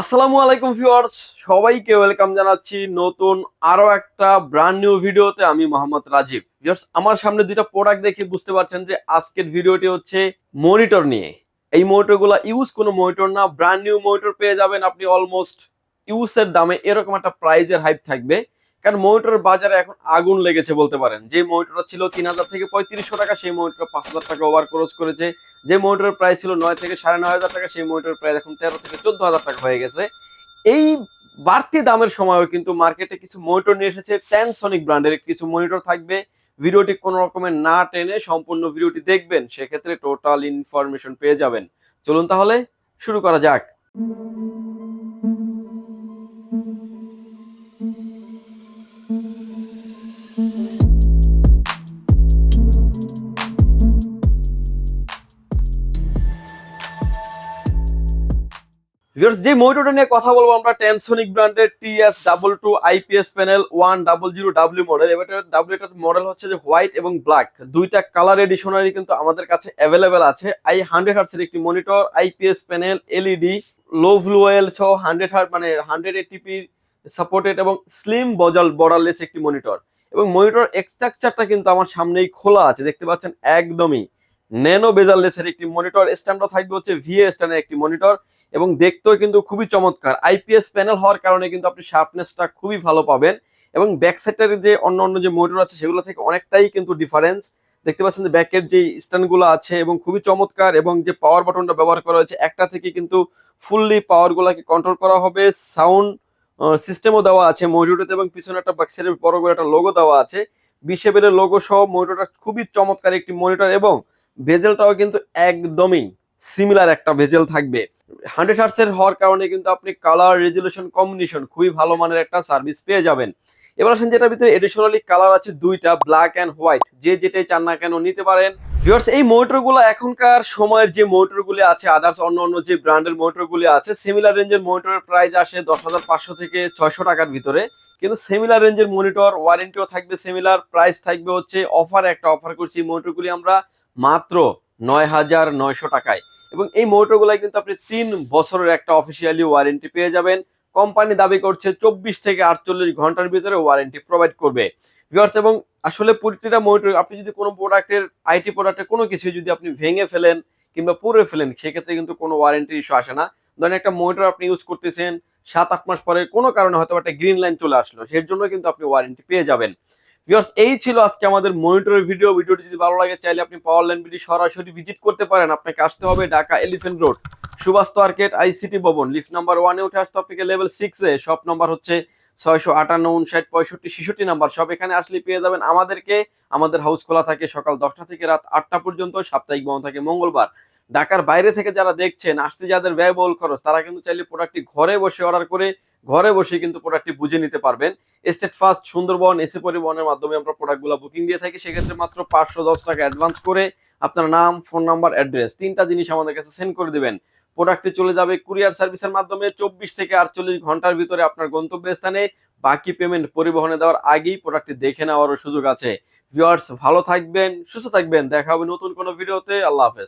আসসালামু আলাইকুম ভিউয়ার্স, সবাইকে ওয়েলকাম জানাচ্ছি নতুন আরও একটা ব্র্যান্ড নিউ ভিডিওতে আমি মোহাম্মদ রাজীব। ভিউয়ার্স, আমার সামনে দুইটা প্রোডাক্ট দেখে বুঝতে পারছেন যে আজকের ভিডিওটি হচ্ছে মনিটর নিয়ে। এই মনিটরগুলো ইউজ কোনো মনিটর না ব্র্যান্ড নিউ মনিটর পেয়ে যাবেন আপনি অলমোস্ট ইউজের দামে, এরকম একটা প্রাইজের হাইপ থাকবে। কারণ মনিটরের বাজারে এখন আগুন লেগেছে বলতে পারেন। যে মনিটরটা ছিল তিন হাজার থেকে পঁয়ত্রিশশো টাকা, সেই মনিটর পাঁচ হাজার টাকা ওভার খরচ করেছে। যে মনিটরের প্রাইস ছিল নয় থেকে সাড়ে নয় হাজার টাকা, সেই মনিটরের প্রাইস এখন তেরো থেকে চোদ্দ হাজার টাকা হয়ে গেছে। এই বাড়তি দামের সময়ও কিন্তু মার্কেটে কিছু মনিটর নিয়ে এসেছে। ট্যানসনিক ব্র্যান্ডের কিছু মনিটর থাকবে। ভিডিওটি কোনো রকমের না টেনে সম্পূর্ণ ভিডিওটি দেখবেন, সেক্ষেত্রে টোটাল ইনফরমেশন পেয়ে যাবেন। চলুন তাহলে শুরু করা যাক। ভিউয়ার্স যে মনিটরটা নিয়ে কথা বলব আমরা ট্যানসনিক ব্র্যান্ডের TS double two IPS panel one double zero W model এবার ডাব্লিউ এটার মডেল হচ্ছে যে হোয়াইট এবং ব্ল্যাক দুইটা কালার এডিশনারি কিন্তু আমাদের কাছে অ্যাভেলেবেল আছে। আই হান্ড্রেড হার্টসের একটি monitor IPS panel LED low ফ্লুয়েল ছ হান্ড্রেড হার্ট মানে হান্ড্রেড এটিপি সাপোর্টেড এবং স্লিম বজাল বর্ডারলেস একটি মনিটর এবং মনিটর স্ট্রাকচারটা কিন্তু আমার সামনেই খোলা আছে, দেখতে পাচ্ছেন? একদমই ন্যানো বেজারলেসের একটি মনিটর স্ট্যান্ডটা থাকবে হচ্ছে ভিএ স্ট্যান্ডের একটি মনিটর এবং দেখতেও কিন্তু খুবই চমৎকার। আইপিএস প্যানেল হওয়ার কারণে কিন্তু আপনি শার্পনেসটা খুবই ভালো পাবেন এবং ব্যাক সাইডের যে অন্য অন্য যে মনিটর আছে সেগুলো থেকে অনেকটাই কিন্তু ডিফারেন্স দেখতে পাচ্ছেন যে ব্যাকের যে স্ট্যান্ডগুলো আছে এবং খুবই চমৎকার এবং যে পাওয়ার বাটনটা ব্যবহার করা হয়েছে, একটা থেকে কিন্তু ফুললি পাওয়ারগুলোকে কন্ট্রোল করা হবে। সাউন্ড সিস্টেমও দেওয়া আছে মনিটরটাতে এবং পিছনে একটা ব্যাকসাইডের বড় করে একটা লোগো দেওয়া আছে। বিশেবেলের লোগো সহ মনিটরটা খুবই চমৎকার একটি মনিটর এবং ভেজেলটাও কিন্তু একদমই সিমিলার একটা ভেজেল থাকবে। হান্ড্রেড হার্টসের হওয়ার কারণে কিন্তু আপনি কালার রেজলিউশন কম্বিনেশন খুবই ভালো মানের একটা সার্ভিস পেয়ে যাবেন। এবার আসেন যেটার ভিতরে এডিশনালি কালার আছে দুইটা ব্ল্যাক অ্যান্ড হোয়াইট যে যেটাই চান না কেন নিতে পারেন। ভিউয়ার্স এই মোটরগুলো এখনকার সময়ের যে মোটরগুলি আছে আদার্স অন্য অন্য যে ব্র্যান্ডের মোটরগুলি আছে সিমিলার রেঞ্জের মনিটরের প্রাইস আসে দশ হাজার পাঁচশো থেকে ছয়শো টাকার ভিতরে। কিন্তু সিমিলার রেঞ্জের মনিটর ওয়ারেন্টিও থাকবে সিমিলার প্রাইস থাকবে হচ্ছে অফার একটা অফার করছি। মোটরগুলি আমরা মাত্র নয় হাজার নয়শো টাকায়। এবং এই মোটরগুলাই কিন্তু আপনি তিন বছরের একটা অফিসিয়ালি ওয়ারেন্টি পেয়ে যাবেন। কোম্পানি দাবি করছে চব্বিশ থেকে আটচল্লিশ ঘণ্টার ভিতরে ওয়ারেন্টি প্রোভাইড করবে। ভিউয়ার্স এবং আসলে প্রতিটা মোটর আপনি যদি কোনো প্রোডাক্টের আইটি প্রোডাক্টের কোনো কিছু যদি আপনি ভেঙে ফেলেন কিংবা পুড়ে ফেলেন, সেক্ষেত্রে কিন্তু কোনো ওয়ারেন্টি ইস্যু আসে না। ধরেন একটা মোটর আপনি ইউজ করতেছেন, সাত আট মাস পরে কোনো কারণে হয়তো একটা গ্রিন লাইন চলে আসলো সের জন্য কিন্তু আপনি ওয়ারেন্টি পেয়ে যাবেন। ভিউয়ার্স এই ছিল আজকে আমাদের মনিটরের ভিডিও ভিডিওটি যদি ভালো লাগে, চাইলে আপনি পাওয়ার লাইন বিডি সরাসরি ভিজিট করতে পারেন। আপনাকে আসতে হবে Dhaka elephant road Subhash market ICT ভবন। লিফট নাম্বার ওয়ানে উঠে আসতে আপনাকে লেভেল সিক্সে শপ নাম্বার হচ্ছে ছয়শো আটান্ন, উনষাট, পঁয়ষট্টি, ছেষট্টি নাম্বার। সব এখানে আসলে পেয়ে যাবেন আমাদেরকে। আমাদের হাউস খোলা থাকে সকাল দশটা থেকে রাত আটটা পর্যন্ত। সাপ্তাহিক বন্ধ থাকে মঙ্গলবার। ঢাকার বাইরে থেকে যারা দেখছেন, আসতে যাদের ব্যয়বহুল খরচ, তারা কিন্তু চাইলে প্রোডাক্টটি ঘরে বসে অর্ডার করে, ঘরে বসে কিন্তু প্রোডাক্টটি বুঝে নিতে পারবেন। স্টেট ফার্স্ট সুন্দরবন এসি পরিবহনের মাধ্যমে আমরা প্রোডাক্টগুলো বুকিং দিয়ে থাকি। সেক্ষেত্রে মাত্র পাঁচশো দশ টাকা অ্যাডভান্স করে আপনার নাম ফোন নাম্বার অ্যাড্রেস তিনটা জিনিস আমাদের কাছে সেন্ড করে দিবেন। প্রোডাক্টটি চলে যাবে কুরিয়ার সার্ভিসের মাধ্যমে চব্বিশ থেকে আটচল্লিশ ঘণ্টার ভিতরে আপনার গন্তব্যস্থানে। বাকি পেমেন্ট পরিবহনে দেওয়ার আগেই প্রোডাক্টটি দেখে নেওয়ারও সুযোগ আছে। ভিউয়ার্স ভালো থাকবেন, সুস্থ থাকবেন। দেখা হবে নতুন কোনো ভিডিওতে আল্লাহ হাফেজ।